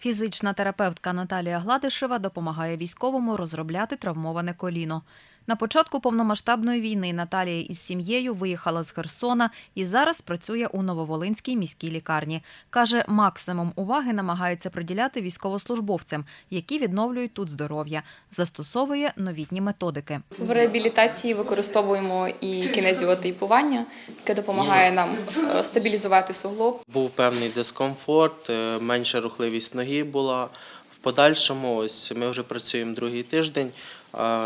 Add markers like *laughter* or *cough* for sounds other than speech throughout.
Фізична терапевтка Наталія Гладишева допомагає військовому розробляти травмоване коліно. На початку повномасштабної війни Наталія із сім'єю виїхала з Херсона і зараз працює у Нововолинській міській лікарні. Каже, максимум уваги намагається приділяти військовослужбовцям, які відновлюють тут здоров'я. Застосовує новітні методики. В реабілітації використовуємо і кінезіотейпування, яке допомагає нам е, стабілізувати суглоб. Був певний дискомфорт, е, менша рухливість ноги була. В подальшому, ось ми вже працюємо другий тиждень.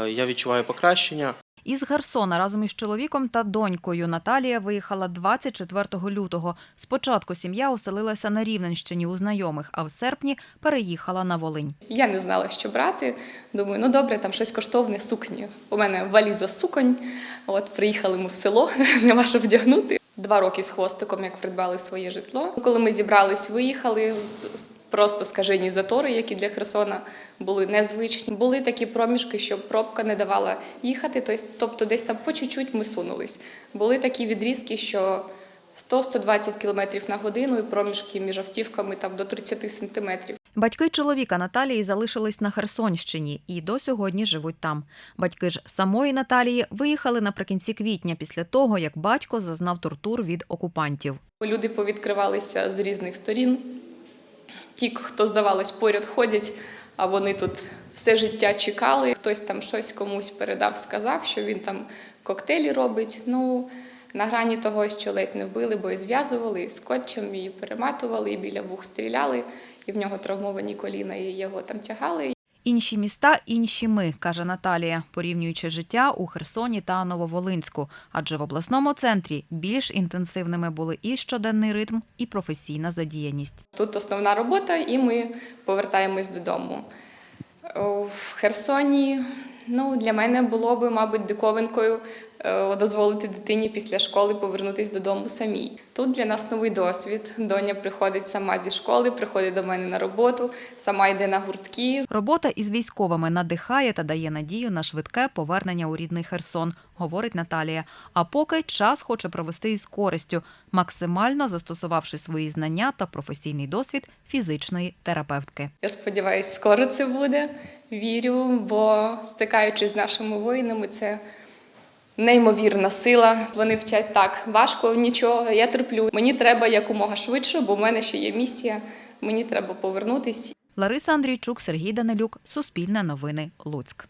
Я відчуваю покращення. Із Херсона разом із чоловіком та донькою Наталія виїхала 24 лютого. Спочатку сім'я оселилася на Рівненщині у знайомих, а в серпні переїхала на Волинь. Я не знала, що брати. Думаю, ну добре, там щось коштовне сукні. У мене валіза суконь. От приїхали ми в село, *laughs* нема що вдягнути. Два роки з хвостиком, як придбали своє житло. Коли ми зібрались, виїхали. Просто скажені затори, які для Херсона були незвичні. Були такі проміжки, що пробка не давала їхати. Тобто, десь там по чуть-чуть ми сунулись. Були такі відрізки, що 100-120 км на годину і проміжки між автівками там до 30 сантиметрів. Батьки чоловіка Наталії залишились на Херсонщині і до сьогодні живуть там. Батьки ж самої Наталії виїхали наприкінці квітня після того, як батько зазнав тортур від окупантів. Люди повідкривалися з різних сторін. Ті, хто здавалось, поряд ходять, а вони тут все життя чекали. Хтось там щось комусь передав, сказав, що він там коктейлі робить. Ну, на грані того, що ледь не вбили, бо і зв'язували, і скотчем, і перематували, і біля вух стріляли, і в нього травмовані коліна, і його там тягали. Інші міста, інші ми, каже Наталія, порівнюючи життя у Херсоні та Нововолинську. Адже в обласному центрі більш інтенсивними були і щоденний ритм, і професійна задіяність. Тут основна робота, і ми повертаємось додому. В Херсоні ну, для мене було би, мабуть, диковинкою дозволити дитині після школи повернутися додому самій. Тут для нас новий досвід. Доня приходить сама зі школи, приходить до мене на роботу, сама йде на гуртки. Робота із військовими надихає та дає надію на швидке повернення у рідний Херсон, говорить Наталія. А поки час хоче провести із користю, максимально застосувавши свої знання та професійний досвід фізичної терапевтки. Я сподіваюся, скоро це буде. Вірю, бо стикаючись з нашими воїнами, це неймовірна сила. Вони вчать так, важко нічого, я терплю. Мені треба якомога швидше, бо в мене ще є місія. Мені треба повернутись Лариса Андрійчук, Сергій Данилюк, Суспільне новини, Луцьк.